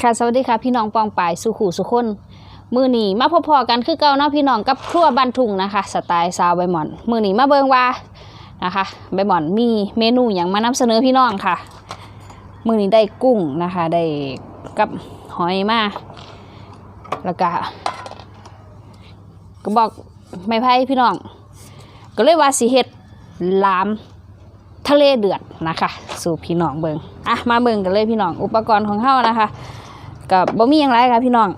ค่ะสวัสดีค่ะพี่น้องปองปายสุขูสุคนมือหนีมาพอๆกันคือเก่าเนาะพี่น้องกับครัวบันทุงนะคะ สไตล์ซาวใบหมอน มือหนีมาเบิงว่านะคะใบหมอนมีเมนูอย่างมานำเสนอพี่น้องค่ะ มือนี้ได้กุ้งนะคะ ได้กับหอยมาแล้วก็ก็บอกไม่ไพ่พี่น้อง ก็เลยว่าสิเฮ็ดลาม ทะเลเดือดนะคะสู่พี่น้องเบิงอะมาเบิงกันเลยพี่น้อง อุปกรณ์ของเฮานะคะกับบ่มีอย่างไรคะพี่น้อง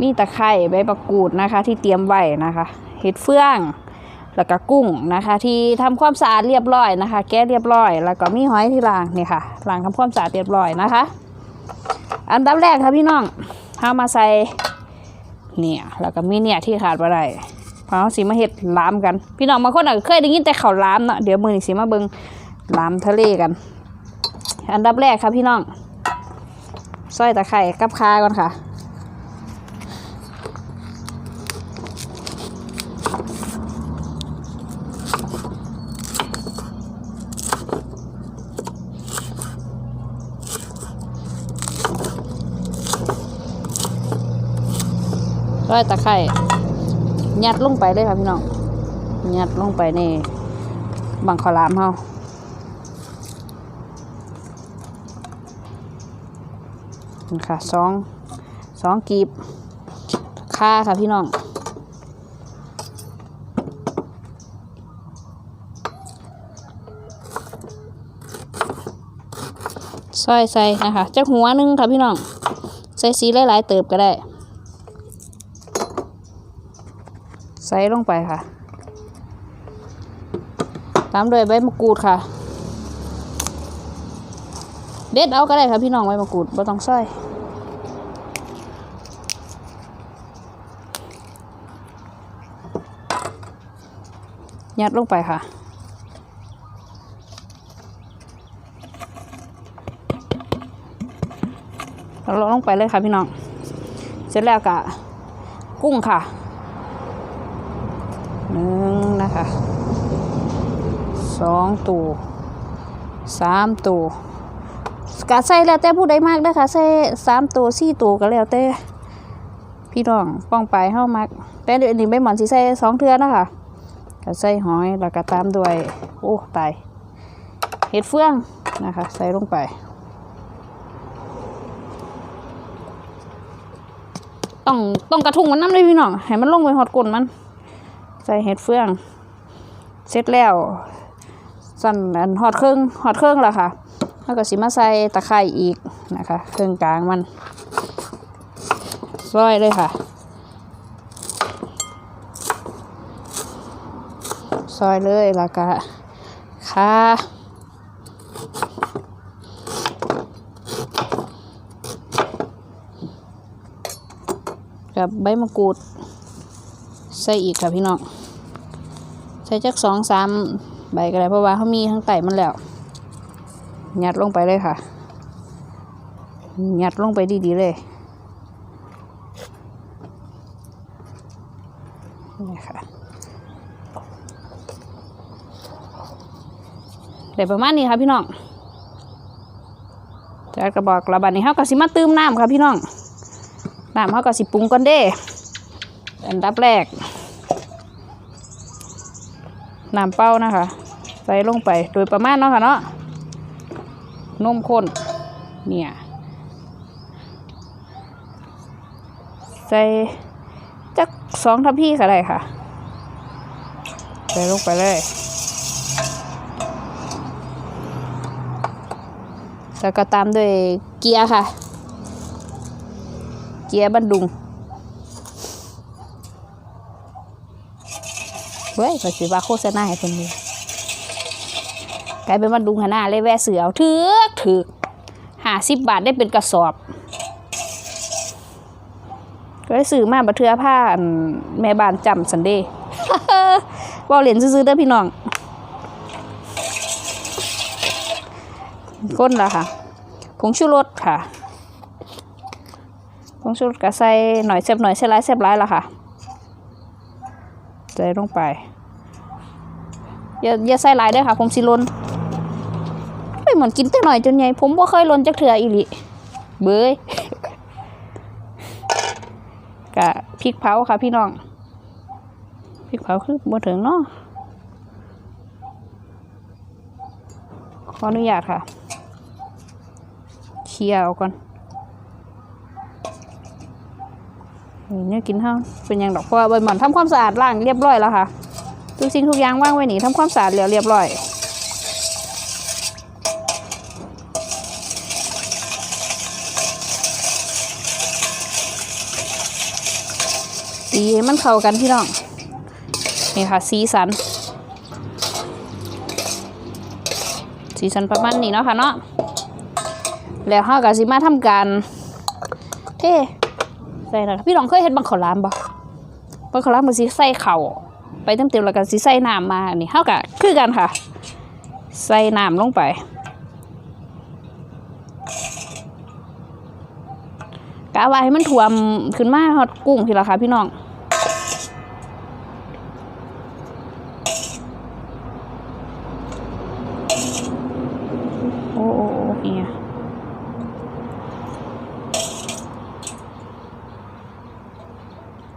มีตะไคร้ใบมะกรูดนะคะ ที่เตรียมไว้นะคะเห็ดเฟืองแล้วก็กุ้งนะคะ ที่ทำความสะอาดเรียบร้อยนะคะ แก้เรียบร้อย แล้วก็มีหอยที่ล้างนี่ค่ะล้างทำความสะอาดเรียบร้อยนะคะ อันดับแรกค่ะพี่น้องเฮามาใส่เนี่ยแล้วก็มีเนี่ยที่ขาดบ่ได้ เพราสีมาเห็ดล้ามกัน พี่น้องบางคนอาจจะเคยได้ยินแต่เขาล้ามเนาะเดี๋ยวมือนี้สิมาเบิงล้ามทะเลกัน อันดับแรกครับพี่น้องซอยตะไคร่กับคาก่อนค่ะซอยตะไคร่ ยัดลงไปเลยค่ะพี่น้องยัดลงไปในบังขาวหลามเฮานะค่ะสองสองกีบค่าค่ะพี่น้องซอยใส่นะคะจักหัวหนึงค่ะพี่น้อง ใส่สีหลายๆเติบก็ได้ ใส่ลงไปค่ะ ตามด้วยใบมะกรูดค่ะ เด็ดเอาก็ได้ค่ะพี่น้องใบมะกรูดไม่ต้องซอยยัดลงไปค่ะแล้วลงไปเลยค่ะพี่น้อง เสร็จแล้วก็กุ้งค่ะ หนึ่งนะคะสองตัวสามตัวกะใส่แล้วแต่ผู้ใดมากเด้อค่ะใส่สามตัวสี่ตัวก็แล้วแต่พี่น้องป้องไปเฮามากแต่เดี๋ยวนี้ไม่หมอนสิใส่สองเทือนะคะก็ใส่หอยแล้วก็ตามด้วยโอ้ตายเห็ดเฟืองนะคะ ใส่ลงไปต้องต้องกระทุงมันน้ำเลยพี่น้องให้มันลงไปหอดก้นมัน ใส่เห็ดเฟือง เสร็จแล้ว สั่นอันหอดเครื่องหอดเครื่องแล้วค่ะแล้วก็สิมาใส่ตะไคร้อีกนะคะเครื่องกลางมันซอยเลยค่ะซอยเลยแล้วก็ค่ะกับใบมะกรูด ใส่อีกค่ะพี่น้องใส่จักสองสามใบก็ได้เพราะว่าเขามีทั้งไต่มันแล้วยัดลงไปเลยค่ะยัดลงไปดีๆเลยนี่ค่ะเดี๋ยวประมาณนี้ค่ะพี่น้องจากกระบอกระบาดนี้เขาก็สิมาตื้มน้ำค่ะพี่น้องน้ำเขาก็สิปรุงก่อนเด้ อันดับแรก น้ำเป้านะคะ ใส่ลงไปโดยประมาณเนาะค่ะเนาะนมข้นเนี่ยใส่จักสองทัพพี่ก็ได้ค่ะ ใส่ลงไปเลยแล้วก็ตามด้วยเกียร์ค่ะ เกียร์บันดุง เว้ยก็สิว่าโฆษณาให้เพิ่นดูกลายเป็นว่าดุงหนหน้าเลยแวะเสือเอาถือกถือกหาสิบบาทได้เป็นกระสอบ ก็ได้ซื้อมาบัเทือผ้าแม่บ้านจำสันเดย์ว่าเหรียญซื้อๆเด้อพี่น้อง ก้นละค่ะ ผงชูรสค่ะ ผงชูรสก็ใส่หน่อยเสบหน่อยใส่หลายเสบหลายละค่ะ ใส่ลงไป อย่าอย่าใส่หลายเด้วยค่ะ ผมสิลนไม่เหมือนกินแต่หน่อยจนใหญ่ผมบ่เคยลนจักเถื่ออีหลิเบยกะพริกเผาค่ะพี่น้องพริกเผาคือบ่ถึงเนาะขออนุญาตค่ะ เคลียร์เอาก่อน นี่เนี่ยกินห้าเป็นยังดอกเพราะว่าใบหมอนทำความสะอาดล้างเรียบร้อยแล้วค่ะทุกสิ่งทุกอย่างว่างไว้นี่ทำความสะอาดแล้วเรียบร้อยตีให้มันเข้ากันพี่น้องนี่ค่ะสีสัน สีสันประมาณนี้เนาะค่ะเนาะแล้วเฮาก็สิมาทำการเท่ ใส่นะพี่น้องเคยเห็นบังขอลามบ่บังขอลามมันสีใส่เข่าไปเต็มๆแล้วก็สีใส่น้ำมานี่เฮากับคือกันค่ะ ใส่น้ำลงไป กะว่าให้มันถ่วมขึ้นมาฮอดกุ้งทีละค่ะพี่น้อง โอ้โอ้โอ้เนี่ย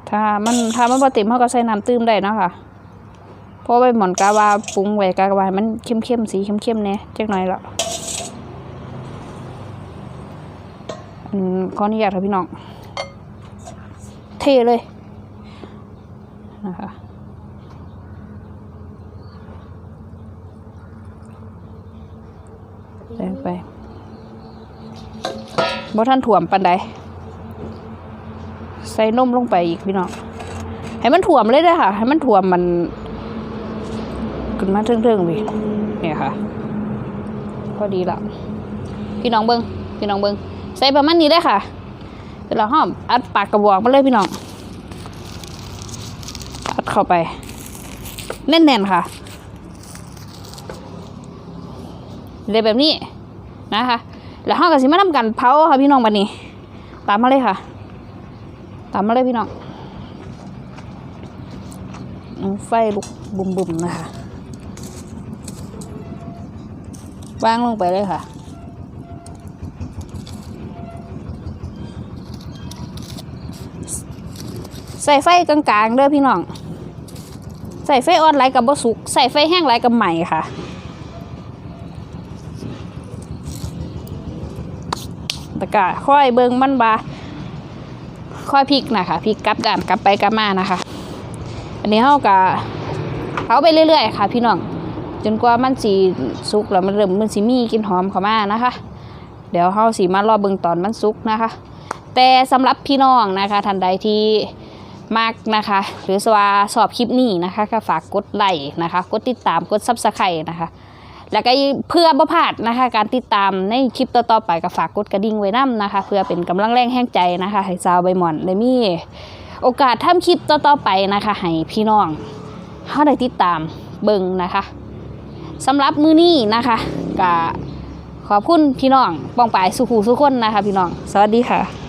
ถ้า มันถ้ามันบ่เต็มเขาก็ใส่น้ำตื้มได้เนาะค่ะเพราะใบหมอนกาวาปรุงไว้กาวามันเข้มๆสีเข้มๆเนี่ยจักหน่อยละอืมขออนุญาตค่ะพี่น้องเทเลยนะคะใส่ไปบ่ท่านถ่วมปันใดใส่นมลงไปอีกพี่น้อง ให้มันถ่วมเลยด้ค่ะ ให้มันถ่วมมันขึ้นมาเทิงๆพี่เนี่ยค่ะ พอดีละพี่น้องเบิงพี่น้องเบิงใส่ประมาณนี้ได้ค่ะเดี๋ยวเราห้อมอัดปากกระบอกมาเลยพี่น้องอัดเข้าไป แน่นๆค่ะเลยแบบนี้นะคะ แล้วห้ากับสิมาทำกันเผาค่ะพี่น้องบันนี้ ตามมาเลยค่ะ ตามมาเลยพี่น้อง ไฟลุกบุ่มๆนะคะวางลงไปเลยค่ะ ใส่ไฟกลางๆเด้อพี่น้อง ใส่ไฟอ่อนไหลกับบ่สุก ใส่ไฟแห้งไหลกับใหม่ค่ะตะกะค่อยเบิงมันบาค่อยพลิกนะคะพลิกกลับด้านกลับไปกลับมานะคะ นนี้เฮากะเผาไปเรื่อยๆค่ะ พี่น้องจนกว่ามันสีสุกแล้วมันเริ่มมันสีมีกินหอมเข้ามานะคะ เดี๋ยวเฮาสีมารอเบิ่งตอนมันสุกนะคะ แต่สำหรับพี่น้องนะคะท่านใดที่มากนะคะ หรือสว่าสอบคลิปนี้นะคะก็ฝากกดไลค์นะคะ กดติดตามกดซับสไครต์นะคะ แล้วก็เพื่อบ่พลาดนะคะ การติดตามในคลิปต่อๆไปก็ฝากกดกระดิ่งไว้นํนะคะ เพื่อเป็นกำลังแรงแห่งใจนะคะให้สาวใบหมอนได้มี โอกาสทำคลิปต่อๆไปนะคะให้พี่น้องเฮาได้ติดตามเบิ่งนะคะสำหรับมือนี้นะคะก็ขอบคุณพี่น้องป้องปายสุขูสุขคนนะคะ พี่น้อง สวัสดีค่ะ